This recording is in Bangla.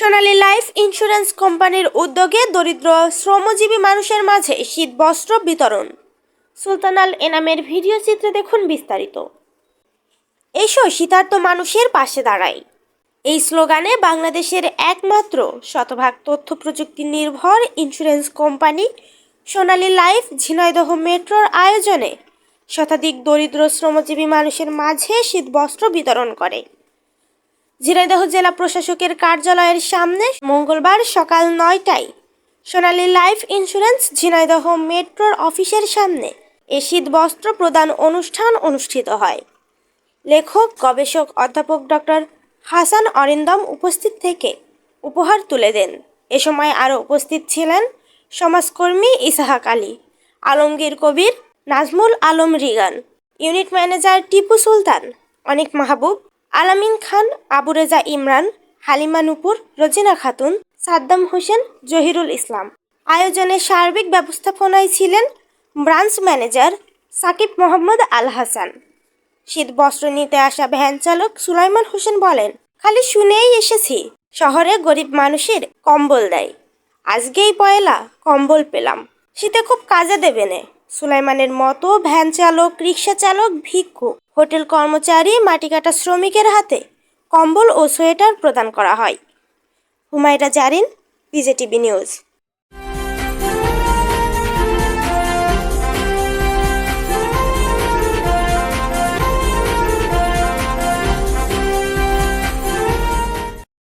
সোনালী লাইফ ইন্স্যুরেন্স কোম্পানির উদ্যোগে দরিদ্র শ্রমজীবী মানুষের মাঝে শীত বস্ত্র বিতরণ। সুলতানাল এনামের ভিডিও চিত্রে দেখুন বিস্তারিত। এসো শীতার্ত মানুষের পাশে দাঁড়াই। এই স্লোগানে বাংলাদেশের একমাত্র শতভাগ তথ্য প্রযুক্তি নির্ভর insurance company Sonali life Jhenaidah মেট্রোর আয়োজনে শতাধিক দরিদ্র শ্রমজীবী মানুষের মাঝে শীতবস্ত্র বিতরণ করে। ঝিনাইদহ জেলা প্রশাসকের কার্যালয়ের সামনে মঙ্গলবার সকাল নয়টায় সোনালী লাইফ ইন্স্যুরেন্স ঝিনাইদহ মেট্রোর অফিসের সামনে এ শীত বস্ত্র প্রদান অনুষ্ঠান অনুষ্ঠিত হয়। লেখক, গবেষক অধ্যাপক ডক্টর হাসান অরিন্দম উপস্থিত থেকে উপহার তুলে দেন। এ সময় আরও উপস্থিত ছিলেন সমাজকর্মী ইসাহাক আলী, আলমগীর কবির, নাজমুল আলম রিগান, ইউনিট ম্যানেজার টিপু সুলতান, অনেক মাহবুব আলামিন খান, আবু রেজা ইমরান, হালিমা নুপুর, রজিনা খাতুন, সাদ্দাম হোসেন, জহিরুল ইসলাম। আয়োজনে সার্বিক ব্যবস্থাপনায় ছিলেন ব্রাঞ্চ ম্যানেজার সাকিব মোহাম্মদ আল হাসান। শীত বস্ত্র নিতে আসা ভ্যান চালক সুলাইমান হোসেন বলেন, খালি শুনেই এসেছি, শহরে গরিব মানুষের কম্বল দেয়। আজকেই পয়লা, কম্বল পেলাম। শীতে খুব কাজে দেবে নে। সুলাইমানের মতো ভ্যান চালক রিক্সা চালক ভিক্ষু, হোটেল কর্মচারী মাটি কাটা শ্রমিকের হাতে কম্বল ও সোয়েটার প্রদান করা হয়। Humaira Zarin, BJTV news.